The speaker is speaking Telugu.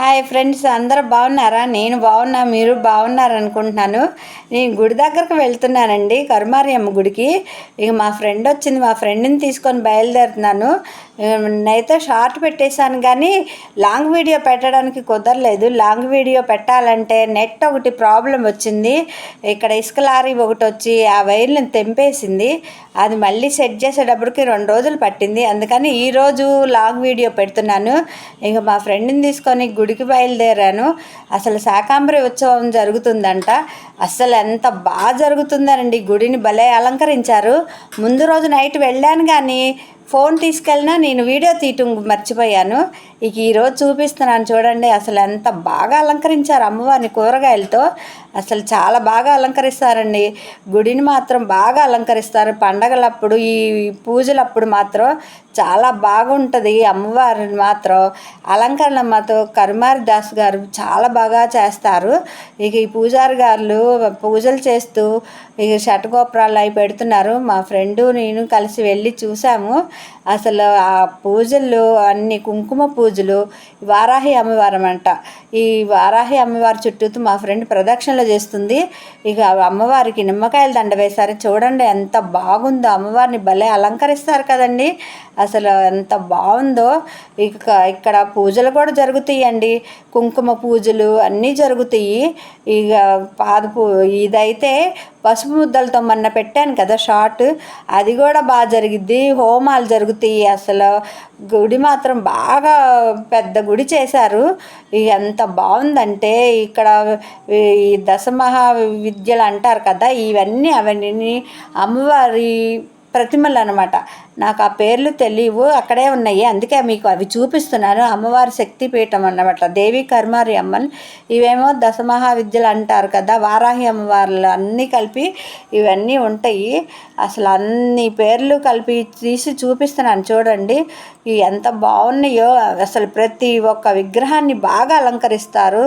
హాయ్ ఫ్రెండ్స్ అందరూ బాగున్నారా? నేను బాగున్నా మీరు బాగున్నారు అనుకుంటున్నాను. నేను గుడి దగ్గరకు వెళ్తున్నానండి కరుమారియమ్మ గుడికి. ఇక మా ఫ్రెండ్ వచ్చింది మా ఫ్రెండ్ని తీసుకొని బయలుదేరుతున్నాను. నేనైతే షార్ట్ పెట్టేశాను కానీ లాంగ్ వీడియో పెట్టడానికి కుదరలేదు. లాంగ్ వీడియో పెట్టాలంటే నెట్ ఒకటి ప్రాబ్లం వచ్చింది. ఇక్కడ ఇసుక లారీ ఒకటి వచ్చి ఆ వైర్లను తెంపేసింది. అది మళ్ళీ సెట్ చేసేటప్పటికి రెండు రోజులు పట్టింది. అందుకని ఈరోజు లాంగ్ వీడియో పెడుతున్నాను. ఇక మా ఫ్రెండ్ని తీసుకొని గుడి గుడికి బయలుదేరాను. అసలు శాకాంబరి ఉత్సవం జరుగుతుందంట. అసలు ఎంత బాగా జరుగుతుందనండి గుడిని భలే అలంకరించారు. ముందు రోజు నైట్ వెళ్ళాను కానీ ఫోన్ తీసుకెళ్ళినా నేను వీడియో తీయటం మర్చిపోయాను. ఇక ఈరోజు చూపిస్తున్నాను చూడండి అసలు ఎంత బాగా అలంకరించారు అమ్మవారిని కూరగాయలతో. అసలు చాలా బాగా అలంకరిస్తారండి. గుడిని మాత్రం బాగా అలంకరిస్తారు. పండగలప్పుడు ఈ పూజలప్పుడు మాత్రం చాలా బాగుంటుంది అమ్మవారిని మాత్రం. అలంకరణ మాతో కరుమారి దాస్ గారు చాలా బాగా చేస్తారు. ఇక ఈ పూజారి గారు పూజలు చేస్తూ ఇక షటగోపురాలు అవి పెడుతున్నారు. మా ఫ్రెండు నేను కలిసి వెళ్ళి చూసాము. అసలు ఆ పూజలు అన్ని కుంకుమ పూజలు వారాహి అమ్మవారం అంట. ఈ వారాహి అమ్మవారి చుట్టూ మా ఫ్రెండ్ ప్రదక్షిణలు చేస్తుంది. ఇక అమ్మవారికి నిమ్మకాయలు దండ వేశారు. చూడండి ఎంత బాగుందో. అమ్మవారిని భలే అలంకరిస్తారు కదండి. అసలు ఎంత బాగుందో. ఇక ఇక్కడ పూజలు కూడా జరుగుతాయండి. కుంకుమ పూజలు అన్నీ జరుగుతాయి. ఇక పాద పూ ఇదైతే పసుపు ముద్దలతో మొన్న పెట్టాను కదా షార్ట్ అది కూడా బాగా జరిగిద్ది. హోమాలు జరుగుతాయి. అసలు గుడి మాత్రం బాగా పెద్ద గుడి చేశారు. ఎంత బాగుందంటే ఇక్కడ ఈ దశమహా విద్యలు అంటారు కదా ఇవన్నీ అవన్నీ అమ్మవారి ప్రతిమలు అనమాట నాకు ఆ పేర్లు తెలియవు అక్కడే ఉన్నాయి. అందుకే మీకు అవి చూపిస్తున్నాను. అమ్మవారి శక్తిపీఠం అన్నమాట. దేవి కర్మారి అమ్మన్. ఇవేమో దశమహావిద్యలు అంటారు కదా వారాహి అమ్మవార్లు అన్నీ కలిపి ఇవన్నీ ఉంటాయి. అసలు అన్ని పేర్లు కలిపి తీసి చూపిస్తున్నాను. చూడండి ఎంత బాగున్నాయో. అసలు ప్రతి ఒక్క విగ్రహాన్ని బాగా అలంకరిస్తారు.